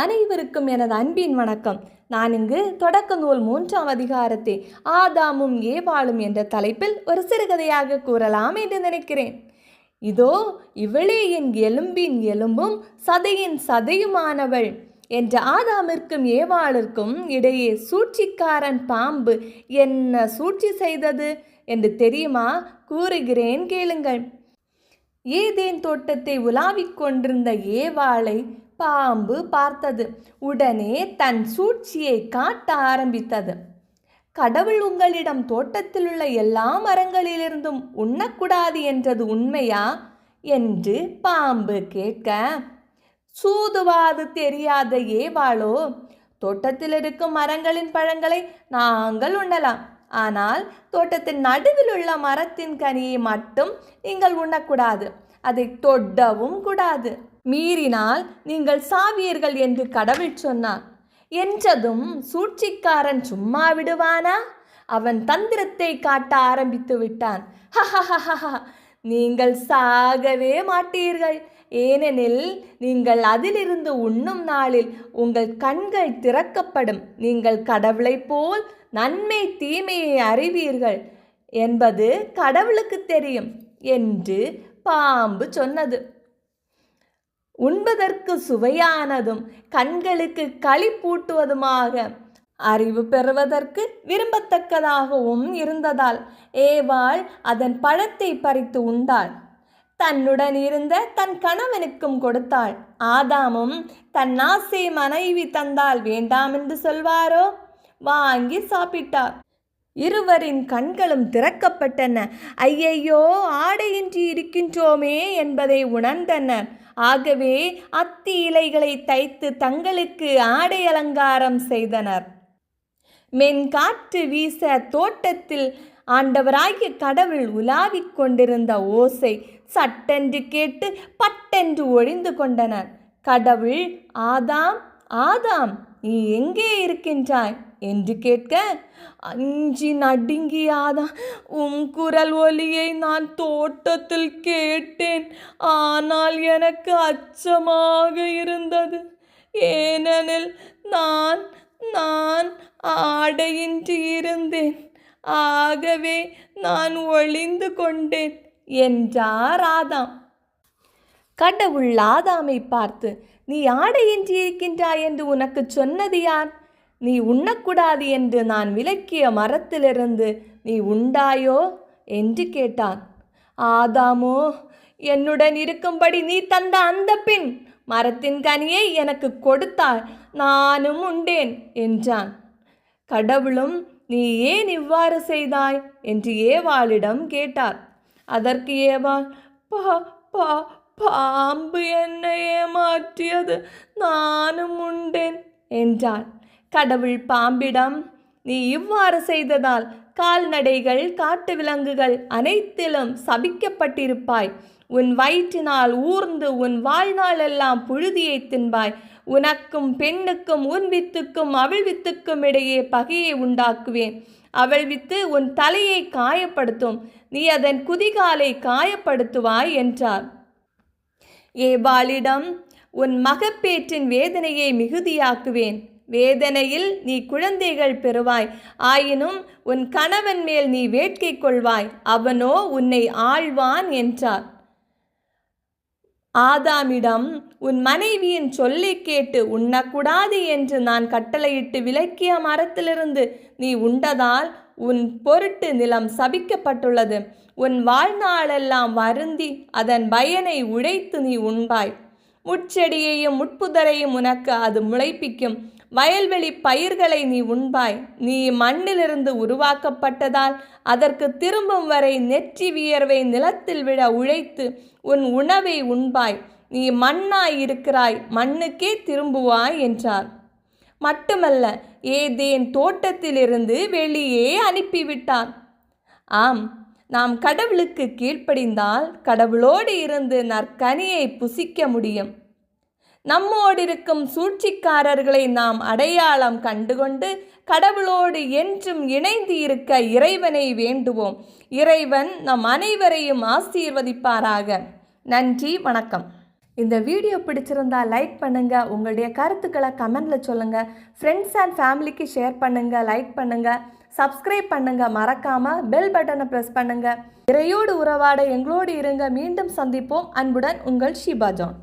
அனைவருக்கும் எனது அன்பின் வணக்கம். நான் இங்கு தொடக்க நூல் மூன்றாம் அதிகாரத்தை ஆதாமும் ஏவாளும் என்ற தலைப்பில் ஒரு சிறுகதையாக கூறலாம் என்று நினைக்கிறேன். இதோ இவளே என் எலும்பின் எலும்பும் சதையின் சதையுமானவள் என்ற ஆதாமிற்கும் ஏவாளிற்கும் இடையே சூழ்ச்சிக்காரன் பாம்பு என்ன சூழ்ச்சி செய்தது என்று தெரியுமா? கூறுகிறேன் கேளுங்கள். ஏதேன் தோட்டத்தை உலாவிக் கொண்டிருந்த ஏவாளை பாம்பு பார்த்தது. உடனே தன் சூழ்ச்சியை காட்ட ஆரம்பித்தது. கடவுள் உங்களிடம் தோட்டத்தில் உள்ள எல்லா மரங்களிலிருந்தும் உண்ணக்கூடாது என்றது உண்மையா? என்று பாம்பு கேட்க சூதுவாது தெரியாத ஏவாளோ தோட்டத்தில் இருக்கும் மரங்களின் பழங்களை நாங்கள் உண்ணலாம். ஆனால் தோட்டத்தின் நடுவில் உள்ள மரத்தின் கனியை மட்டும் நீங்கள் உண்ணக்கூடாது. அதை தொட்டவும் கூடாது. மீறினால் நீங்கள் சாவீர்கள் என்று கடவுள் சொன்னார். என்றதும் சூழ்ச்சிக்காரன் சும்மா விடுவானா? அவன் தந்திரத்தை காட்ட ஆரம்பித்து விட்டான். நீங்கள் சாகவே மாட்டீர்கள். ஏனெனில் நீங்கள் அதிலிருந்து உண்ணும் நாளில் உங்கள் கண்கள் திறக்கப்படும். நீங்கள் கடவுளைப் போல் நன்மை தீமையை அறிவீர்கள் என்பது கடவுளுக்கு தெரியும் என்று பாம்பு சொன்னது. உண்பதற்கு சுவையானதும் கண்களுக்கு களிப்பூட்டுவதுமாக அறிவு பெறுவதற்கு விரும்பத்தக்கதாகவும் இருந்ததால் ஏவாள் அதன் பழத்தை பறித்து உண்டாள். தன்னுடன் இருந்த தன் கணவனுக்கும் கொடுத்தாள். ஆதாமும் தன் ஆசை மனைவி தந்தால் வேண்டாம் என்று சொல்வாரோ? வாங்கி சாப்பிட்டார். இருவரின் கண்களும் திறக்கப்பட்டன. ஐயையோ ஆடையின்றி இருக்கின்றோமே என்பதை உணர்ந்தனர் ஆகவே அத்தி இலைகளை தைத்து தங்களுக்கு ஆடை அலங்காரம் செய்தனர். மென்காற்று வீச தோட்டத்தில் ஆண்டவராகிய கடவுள் உலாவிக் கொண்டிருந்த ஓசை சட்டென்று கேட்டு பட்டென்று ஒழிந்து கொண்டனர் கடவுள் ஆதாம் ஆதாம் நீ எங்கே இருக்கின்றாய்? என்று கேட்க அஞ்சி நடுங்கியாதான் உன் குரல் ஒலியை நான் தோட்டத்தில் கேட்டேன். ஆனால் எனக்கு அச்சமாக இருந்தது. ஏனெனில் நான் நான் ஆடையின்றி இருந்தேன். ஆகவே நான் ஒளிந்து கொண்டேன் என்றார் ஆதாம். கடவுள் ஆதாமை பார்த்து நீ ஆடையின்றி இருக்கின்றாய் என்று உனக்கு சொன்னது யார்? நீ உண்ணக்கூடாது என்று நான் விலக்கிய மரத்திலிருந்து நீ உண்டாயோ? என்று கேட்டான். ஆதாமோ என்னுடன் இருக்கும்படி நீ தந்த அந்த பின் மரத்தின் கனியை எனக்கு கொடுத்தாள் நானும் உண்டேன் என்றான். கடவுளும் நீ ஏன் இவ்வாறு செய்தாய்? என்று ஏவாளிடம் கேட்டார். அதற்கு ஏவாள் பா பா பாம்பு என்னை ஏமாற்றியது நானும் உண்டேன் என்றாள். கடவுள் பாம்பிடம் நீ இவ்வாறு செய்ததால் கால்நடைகள் காட்டு விலங்குகள் அனைத்திலும் சபிக்கப்பட்டிருப்பாய் உன் வயிற்றினால் ஊர்ந்து உன் வாழ்நாள் எல்லாம் புழுதியை தின்பாய் உனக்கும் பெண்ணுக்கும் உன் வித்துக்கும் அவள் வித்துக்கும் இடையே பகையை உண்டாக்குவேன் அவள் வித்து உன் தலையை காயப்படுத்தும் நீ அதன் குதிகாலை காயப்படுத்துவாய் என்றார் ஏபாலிடம் உன் மகப்பேற்றின் வேதனையை மிகுதியாக்குவேன். வேதனையில் நீ குழந்தைகள் பெறுவாய். ஆயினும் உன் கணவன் மேல் நீ வேட்கை கொள்வாய். அவனோ உன்னை ஆழ்வான் என்றார். ஆதாமிடம் உன் மனைவியின் சொல்லை கேட்டு உண்ணக்கூடாது என்று நான் கட்டளையிட்டு விலக்கிய மரத்திலிருந்து நீ உண்டதால் உன் பொருட்டு நிலம் சபிக்கப்பட்டுள்ளது. உன் வாழ்நாளெல்லாம் வருந்தி அதன் பயனை உழைத்து நீ உண்பாய். முட்செடியையும் முட்புதரையும் உனக்கு அது முளைப்பிக்கும். வயல்வெளி பயிர்களை நீ உண்பாய். நீ மண்ணிலிருந்து உருவாக்கப்பட்டதால் அதற்கு திரும்பும் வரை நெற்றி வியர்வை நிலத்தில் விழ உழைத்து உன் உணவை உண்பாய். நீ மண்ணாய் இருக்கிறாய். மண்ணுக்கே திரும்புவாய் என்றார். மட்டுமல்ல ஏதேன் தோட்டத்திலிருந்து வெளியே அனுப்பிவிட்டான். ஆம் நாம் கடவுளுக்கு கீழ்ப்படிந்தால் கடவுளோடு இருந்து நற்கனியை புசிக்க முடியும். நம்மோடு இருக்கும் சூழ்ச்சிக்காரர்களை நாம் அடையாளம் கண்டுகொண்டு கடவுளோடு என்றும் இணைந்து இருக்க இறைவனை வேண்டுவோம். இறைவன் நம் அனைவரையும் ஆசீர்வதிப்பாராக. நன்றி வணக்கம். இந்த வீடியோ பிடிச்சிருந்தா லைக் பண்ணுங்கள் உங்களுடைய கருத்துக்களை கமெண்ட்டில் சொல்லுங்கள் ஃப்ரெண்ட்ஸ் அண்ட் ஃபேமிலிக்கு ஷேர் பண்ணுங்கள் லைக் பண்ணுங்கள் சப்ஸ்கிரைப் பண்ணுங்கள் மறக்காமல் பெல் பட்டனை ப்ரெஸ் பண்ணுங்கள் இறையோடு உறவாட எங்களோடு இருங்க. மீண்டும் சந்திப்போம். அன்புடன் உங்கள் ஷீபா ஜான்.